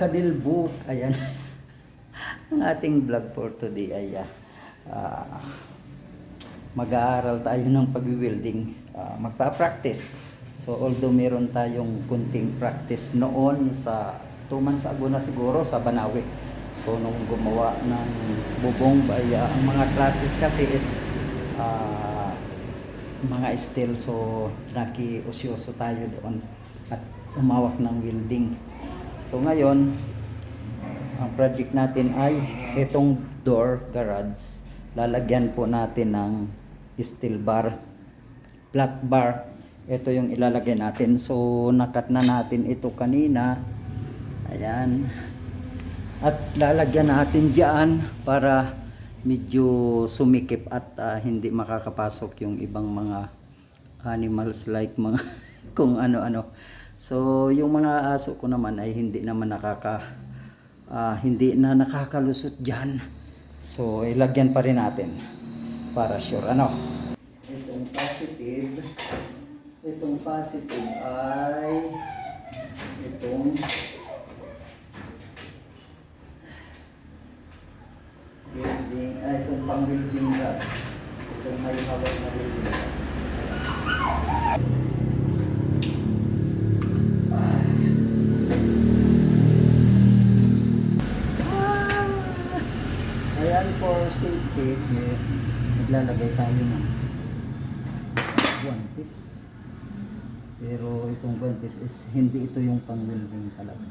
Kadilbo. Ayan. Ang ating vlog for today ay ah, mag-aaral tayo ng pag-welding. Ah, magpa-practice. So although meron tayong kunting practice noon sa 2 months ago na siguro sa Banawi. So nung gumawa ng bubong ay ah, ang mga classes kasi is ah, mga steel so nakiusyoso tayo doon at umawak ng welding. So ngayon, ang project natin ay itong door garage. Lalagyan po natin ng steel bar, flat bar. Ito yung ilalagay natin. So nakat na natin ito kanina. Ayan. At lalagyan natin diyan para medyo sumikip at ah, hindi makakapasok yung ibang mga animals like mga kung ano-ano. So, yung mga aso ko naman ay hindi naman nakaka ah, hindi na nakakalusot diyan. So, ilagyan pa rin natin para sure ano. Itong positive itong positive ay itong building, ay itong pang building rod. Itong may hawak na building safety, eh, naglalagay tayo ng guantes. Pero itong guantes is hindi ito yung pang welding talaga.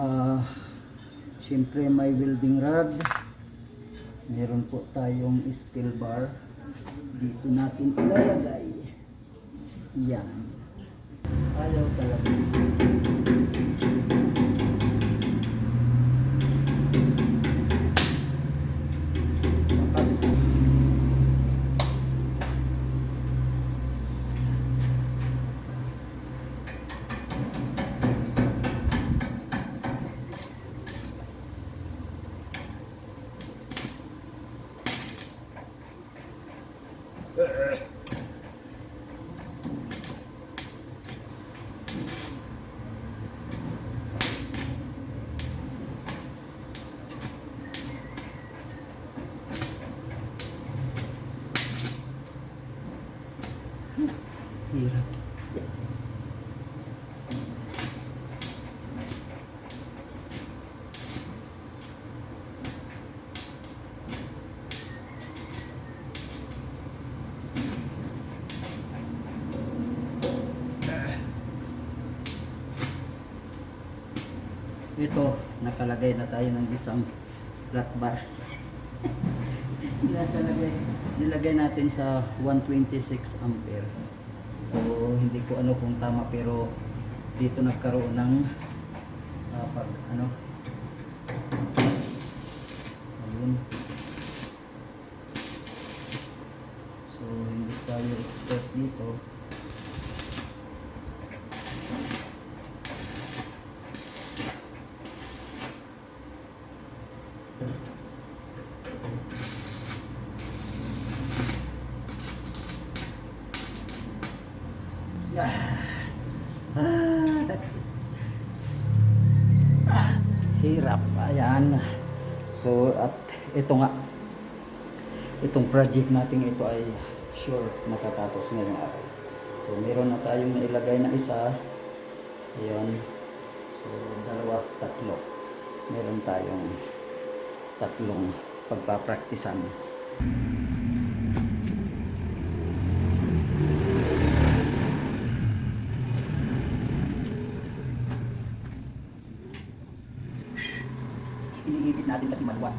Ah, Siyempre may welding rod. Meron po tayong steel bar. Dito natin ilalagay. Yan. Ayaw talaga. Hirap. Ito, nakalagay na tayo ng isang flat bar. Nakalagay, nilagay natin sa 126 ampere. So, hindi ko ano kung tama pero dito nagkaroon ng ah, pag ano ayun so hindi tayo expert dito Ah, hirap. Ayan. So at ito nga. Itong project natin ito ay sure matatapos ngayong araw. So meron na tayong nailagay na isa. Ayun so dalawa tatlo. Meron tayong tatlong pagpapraktisan iniigit natin kasi maluwag.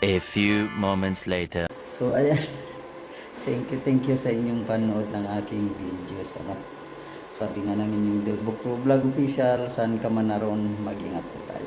A few moments later. So, ayan. Thank you, thank you sa inyong panood ng aking videos. Ano? Sabi nga ng inyong Delbo Crew Vlog Official, saan ka man naroon, mag-ingat po tayo.